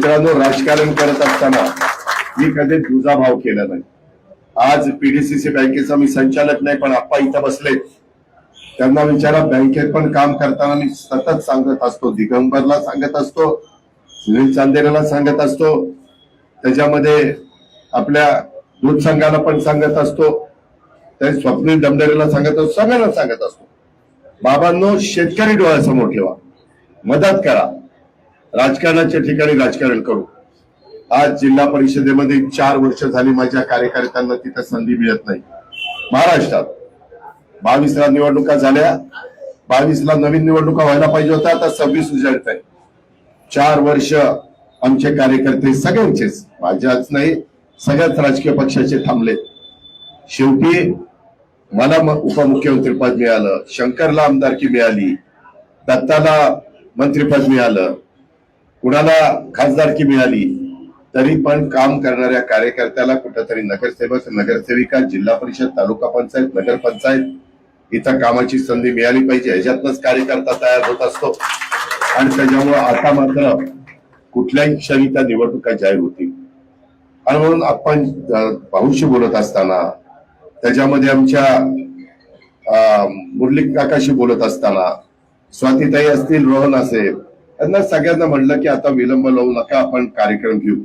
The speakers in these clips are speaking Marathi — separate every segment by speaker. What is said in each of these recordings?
Speaker 1: मित्रांनो राजकारण करत असताना मी कधी दुजाभाव केला नाही. आज पीडीसीसी बँकेचा मी संचालक नाही पण आप्पा इथं बसले. त्यांना विचारा बँकेत पण काम करताना मी सतत सांगत असतो दिगंबरला सांगत असतो सुनील चांदेराला सांगत असतो. त्याच्यामध्ये आपल्या दूध संघाला पण सांगत असतो. त्या स्वप्नील दमदरेला सांगत असतो सगळ्यांना सांगत असतो. बाबांनो शेतकरी डोळ्यासमोर ठेवा. मदत करा. राजकारणाच्या ठिकाणी राजकारण करू. आज जिल्हा परिषदेमध्ये चार वर्ष झाली माझ्या कार्यकर्त्यांना तिथं संधी मिळत नाही. महाराष्ट्रात बावीसला निवडणुका झाल्या. बावीसला नवीन निवडणुका व्हायला पाहिजे होत्या. आता सव्वीस उजाडत आहे. चार वर्ष आमचे कार्यकर्ते सगळ्यांचेच माझ्याच नाही सगळ्याच राजकीय पक्षाचे थांबले. शेवटी मला म- उपमुख्यमंत्री पद मिळालं शंकरला आमदारकी मिळाली दत्ताला मंत्रीपद मिळालं कुणाला खासदारकी मिळाली तरी पण काम करणाऱ्या कार्यकर्त्याला कुठंतरी नगरसेवक नगरसेविका जिल्हा परिषद तालुका पंचायत नगरपंचायत इथं कामाची संधी मिळाली पाहिजे. ह्याच्यातनच कार्यकर्ता तयार होत असतो. आणि त्याच्यामुळं आता मात्र कुठल्याही क्षणी त्या निवडणुका जाहीर होतील. आणि म्हणून आपण भाऊशी बोलत असताना त्याच्यामध्ये आमच्या अं, मुरली काकाशी बोलत असताना स्वातीताई असतील रोहन असेल त्यांना सगळ्यांना म्हणलं की आता विलंब लावू नका आपण कार्यक्रम घेऊ.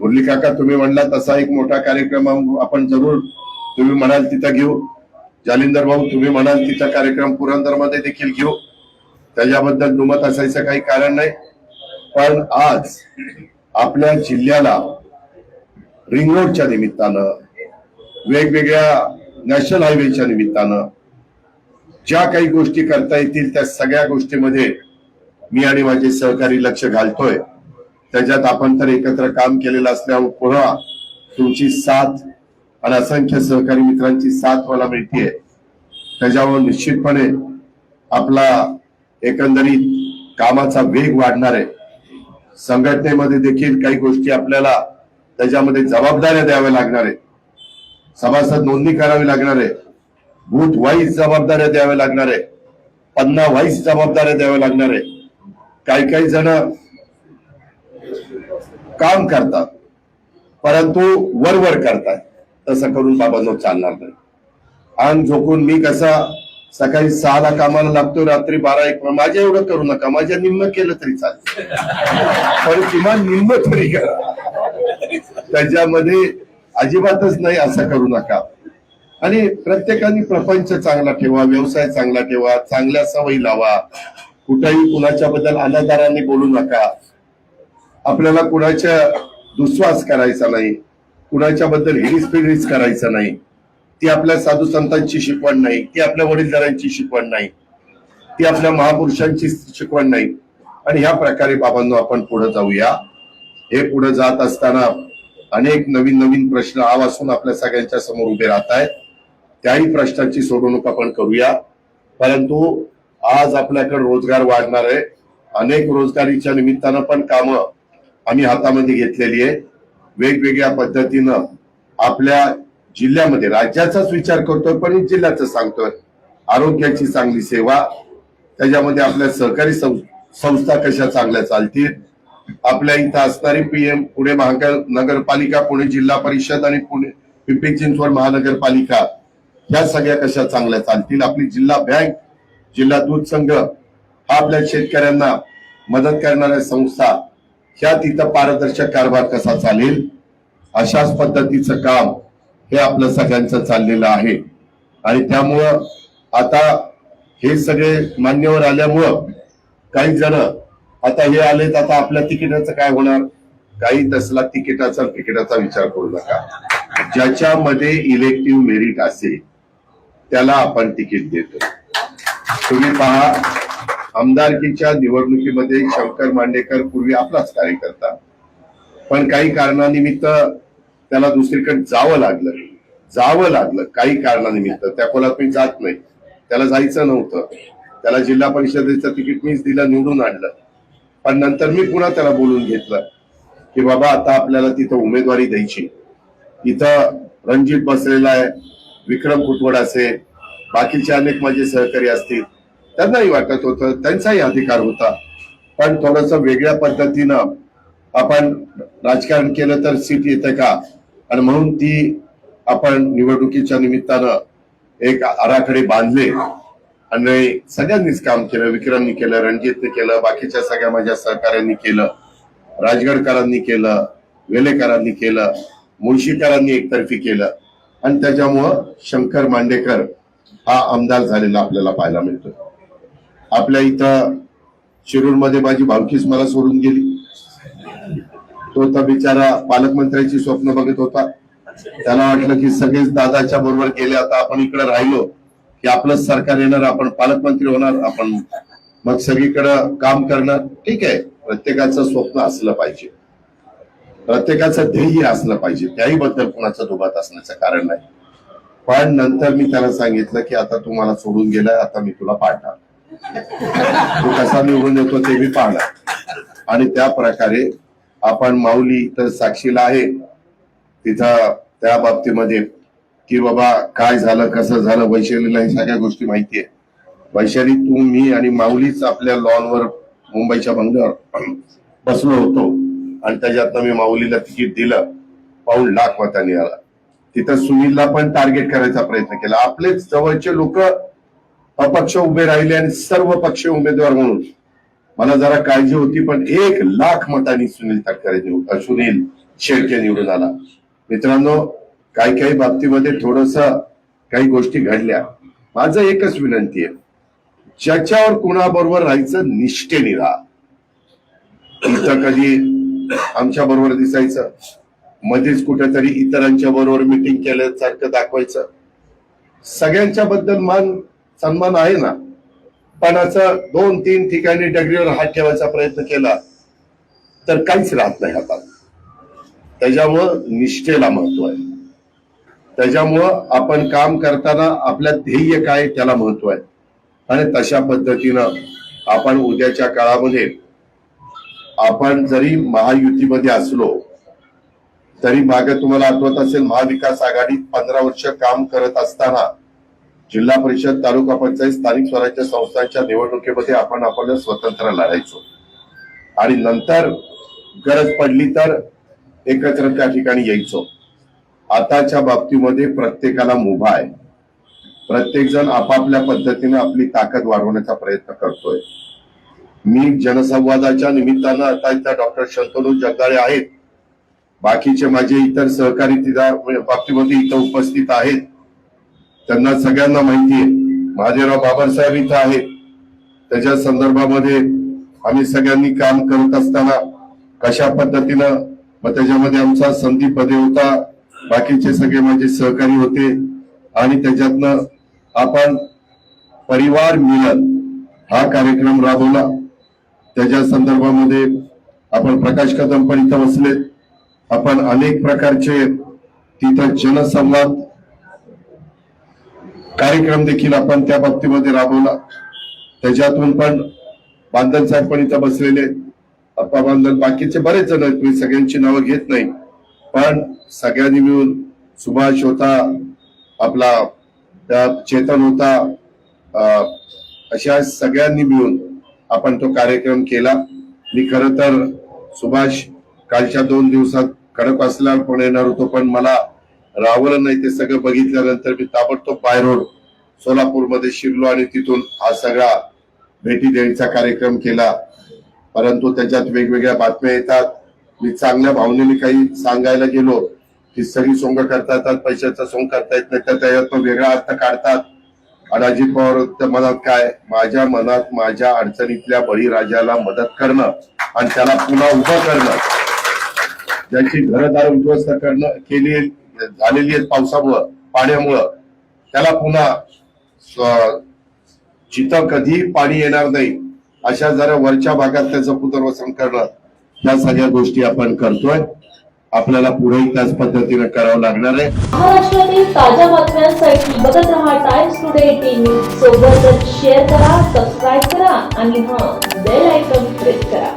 Speaker 1: मुरली काका तुम्ही म्हणला तसा एक मोठा कार्यक्रम आपण जरूर तुम्ही म्हणाल तिथं घेऊ. जालिंदर भाऊ तुम्ही म्हणाल तिथं कार्यक्रम पुरंदरमध्ये देखील घेऊ. त्याच्याबद्दल दुमत असायचं काही कारण नाही. पण आज आपल्या जिल्ह्याला रिंग रोडच्या निमित्तानं वेगवेगळ्या नॅशनल हायवेच्या निमित्तानं ज्या काही गोष्टी करता येतील त्या सगळ्या गोष्टीमध्ये मी आणि माझे सहकारी लक्ष घालतोय. त्याच्यात आपण तर एकत्र काम केलेलं असल्यावर पुन्हा तुमची साथ आणि असंख्य सहकारी मित्रांची साथ मला मिळतीये. त्याच्यावर निश्चितपणे आपला एकंदरीत कामाचा वेग वाढणार आहे. संघटनेमध्ये देखील काही गोष्टी आपल्याला त्याच्यामध्ये जबाबदाऱ्या द्याव्या लागणार आहे सभासद नोंदणी करावी लागणार आहे. बूथ वाईज जबाबदाऱ्या द्याव्या लागणार आहे. पन्ना वाईज जबाबदाऱ्या द्याव्या लागणार आहे. काही काही जण काम करतात परंतु वरवर करतात. तसं करून बाबांनो चालणार नाही. अंग झोकून मी कसा सकाळी सहाला कामाला लागतो रात्री बारा एक माझ्या एवढं करू नका माझ्या निम्म केलं तरी चालेल. पण किमान निम्म तरी करा. त्याच्यामध्ये अजिबातच नाही असं करू नका. आणि प्रत्येकाने प्रपंच चांगला ठेवा व्यवसाय चांगला ठेवा चांगल्या सवयी लावा. कुठेही कुणाच्या बद्दल अनादाराने बोलू नका. आपल्याला कुणाच्या दुस्वास करायचा नाही. कुणाच्या बद्दल हिरीस फिरीस करायचं नाही. ती आपल्या साधू संतांची शिकवण नाही. ती आपल्या वडीलधारांची शिकवण नाही. ती आपल्या महापुरुषांची शिकवण नाही. आणि ह्या प्रकारे बाबांनो आपण पुढे जाऊया. हे पुढे जात असताना अनेक नवीन नवीन प्रश्न आवासून आपल्या सगळ्यांच्या समोर उभे राहत आहेत त्याही प्रश्नाची सोडवणूक आपण करूया. परंतु आज आपल्याकडे रोजगार वाढणार आहे. अनेक रोजगारीच्या निमित्तानं पण कामं आम्ही हातामध्ये घेतलेली आहे. वेगवेगळ्या पद्धतीनं आपल्या जिल्ह्यामध्ये राज्याचाच विचार करतोय पण जिल्ह्याचं सांगतोय. आरोग्याची चांगली सेवा त्याच्यामध्ये आपल्या सहकारी सं- संस्था कशा चांगल्या चालतील? आपल्या इथं असणारी पीएम पुणे महानगर नगरपालिका पुणे जिल्हा परिषद आणि पुणे पिंपरी चिंचवड महानगरपालिका ह्या सगळ्या कशा चांगल्या चालतील? आपली जिल्हा बँक जिल्हा दूध संघ हा आपल्या शेतकऱ्यांना मदत करणाऱ्या संस्था ह्या तिथं पारदर्शक कारभार कसा चालेल अशाच पद्धतीचं काम हे आपलं सगळ्यांचं चाललेलं आहे. आणि त्यामुळं आता हे सगळे मान्यवर आल्यामुळं काही जण आता हे आलेत आता आपल्या तिकिटाचं काय होणार? काही तसला तिकिटाचा तिकिटाचा विचार करू नका. ज्याच्यामध्ये इलेक्टिव्ह मेरिट असेल त्याला आपण तिकीट देतो. तुम्ही पहा आमदारकीच्या निवडणुकीमध्ये शंकर मांडेकर पूर्वी आपलाच कार्यकर्ता. पण काही कारणानिमित्त त्याला दुसरीकडे जावं लागलं. जावं लागलं काही कारणानिमित्त. त्या खोलात मी जात नाही. त्याला जायचं नव्हतं. त्याला जिल्हा परिषदेचं तिकीट मीच दिलं निवडून आणलं. पण नंतर मी पुन्हा त्याला बोलून घेतलं की बाबा आता आपल्याला तिथं उमेदवारी द्यायची. इथं रणजित बसलेला आहे विक्रम कुटवड असेल बाकीचे अनेक माझे सहकारी असतील त्यांनाही वाटत होतं त्यांचाही अधिकार होता. पण थोडस वेगळ्या पद्धतीनं आपण राजकारण केलं तर सीट येते का? आणि म्हणून ती आपण निवडणुकीच्या निमित्तानं एक आराखडे बांधले. आणि सगळ्यांनीच काम केलं विक्रमनी केलं रणजितने केलं बाकीच्या सगळ्या माझ्या सहकाऱ्यांनी केलं राजगडकरांनी केलं वेलेकरांनी केलं मुळशीकरांनी एकतर्फी केलं. आणि त्याच्यामुळं शंकर मांडेकर हा आमदार झालेला आपल्याला पाहायला मिळतो आपल्या इथं शिरूरमध्ये माझी भावकीच मला सोडून गेली. तो तर बिचारा पालकमंत्र्यांची स्वप्न बघत होता. त्याला वाटलं की सगळेच दादाच्या बरोबर गेले आता आपण इकडे राहिलो की आपलंच सरकार येणार आपण पालकमंत्री होणार आपण मग सगळीकडं काम करणार. ठीक आहे प्रत्येकाचं स्वप्न असलं पाहिजे. प्रत्येकाचं ध्येय असलं पाहिजे. त्याही बद्दल कुणाचं दुभात असण्याचं कारण नाही. पण नंतर मी त्याला सांगितलं की आता तू मला सोडून गेलाय आता मी तुला पाडणार. तू कसा निवडून येतो ते मी पाहणार. आणि त्या प्रकारे आपण माऊली तर साक्षीला आहे. तिथं त्या बाबतीमध्ये की बाबा काय झालं कसं झालं वैशालीला हे सगळ्या गोष्टी माहिती आहे वैशाली तू मी आणि माऊलीच आपल्या लॉनवर मुंबईच्या बंगल्यावर बसलो होतो. आणि त्याच्यातनं मी माऊलीला तिकीट दिलं. पाऊण लाख मतांनी आला. तिथं सुनीलला पण टार्गेट करायचा प्रयत्न केला. आपले जवळचे लोक अपक्ष उभे राहिले आणि सर्व पक्ष उमेदवार म्हणून. मला जरा काळजी होती पण एक लाख मतांनी सुनील तटकरे निवड सुनील शेळके निवडून आला. मित्रांनो काही काही बाबतीमध्ये थोडस काही गोष्टी घडल्या. माझं एकच विनंती आहे. ज्याच्यावर कुणाबरोबर राहायचं निष्ठेने राहा. कधी आमच्या बरोबर दिसायचं. मध्येच कुठेतरी इतरांच्या बरोबर मिटिंग केल्यासारखं दाखवायचं. सगळ्यांच्या बद्दल मान सन्मान आहे ना? पण असं दोन तीन ठिकाणी डगरीवर हात ठेवायचा प्रयत्न केला तर काहीच राहत नाही हातात त्याच्यामुळं निष्ठेला महत्त्व आहे. त्याच्यामुळं आपण काम करताना आपल्या ध्येय काय त्याला महत्त्व आहे. आणि तशा पद्धतीनं आपण उद्याच्या काळामध्ये आपण जरी महायुतीमध्ये असलो तरी मागे तुम्हाला आठवत असेल महाविकास आघाडीत पंधरा वर्ष काम करत असताना जिल्हा परिषद तालुका पंचायत स्थानिक स्वराज्य संस्थांच्या निवडणुकीमध्ये आपण आपलं स्वतंत्र लढायचो. आणि नंतर गरज पडली तर एकत्र त्या ठिकाणी यायचो. आताच्या बाबतीमध्ये प्रत्येकाला मुभा आहे. प्रत्येक जण आपापल्या पद्धतीने आपली ताकद वाढवण्याचा प्रयत्न करतोय. मी जनसंवादाच्या निमित्तानं आता इथं डॉक्टर शंतनू जगदाळे आहेत. बाकीचे माझे इतर सहकारी तिथं बाबतीमध्ये इथं उपस्थित आहेत. त्यांना सगळ्यांना माहिती आहे. महादेवराव बाबासाहेब इथं आहेत. त्याच्या संदर्भामध्ये आम्ही सगळ्यांनी काम करत असताना कशा पद्धतीनं मग त्याच्यामध्ये आमचा संदीप पदे होता. बाकीचे सगळे माझे सहकारी होते. आणि त्याच्यातनं आपण परिवार मिलन हा कार्यक्रम राबवला. त्याच्या संदर्भामध्ये आपण प्रकाश कदम पण इथं बसले आपण अनेक प्रकारचे तिथं जनसंवाद कार्यक्रम देखील आपण त्या बाबतीमध्ये राबवला. त्याच्यातून पण बांधन साहेब पण इथं बसलेले अप्पा बांधन बाकीचे बरेच जण आहेत. मी सगळ्यांची नावं घेत नाही. पण सगळ्यांनी मिळून सुभाष होता आपला त्या चेतन होता अशा सगळ्यांनी मिळून आपण तो कार्यक्रम केला. मी खर तर सुभाष कालच्या दोन दिवसात कडक वाचला पण येणार होतो पण मला रावलं नाही ते सगळं बघितल्यानंतर मी ताबडतोब बाय रोड सोलापूरमध्ये शिरलो आणि तिथून हा सगळा भेटी देण्याचा कार्यक्रम केला. परंतु त्याच्यात वेगवेगळ्या बातम्या येतात. मी चांगल्या भावनेने काही सांगायला गेलो. की सगळी सोंग करता येतात पैशाचा सोंग करता येत नाही तर त्याच्यात वेगळा अर्थ काढतात. आणि अजित पवार त्या मनात काय? माझ्या मनात माझ्या अडचणीतल्या बळीराजाला मदत करणं आणि त्याला पुन्हा उभं करणं. ज्याची घरदार उद्ध्वस्त करणं केली झालेली आहेत पावसामुळं पाण्यामुळं त्याला पुन्हा जिथं कधी पाणी येणार नाही अशा जरा वरच्या भागात त्याचं पुनर्वसन करणं या सगळ्या गोष्टी आपण करतोय. आपल्याला पुढेही त्याच पद्धतीने करावं लागणार आहे.
Speaker 2: महाराष्ट्रातील ताज्या बातम्यांसाठी बघत रहा टाइम्स टुडे टीव्ही सोबतच शेअर करा सबस्क्राईब करा आणि हा बेल आयकॉन प्रेस करा.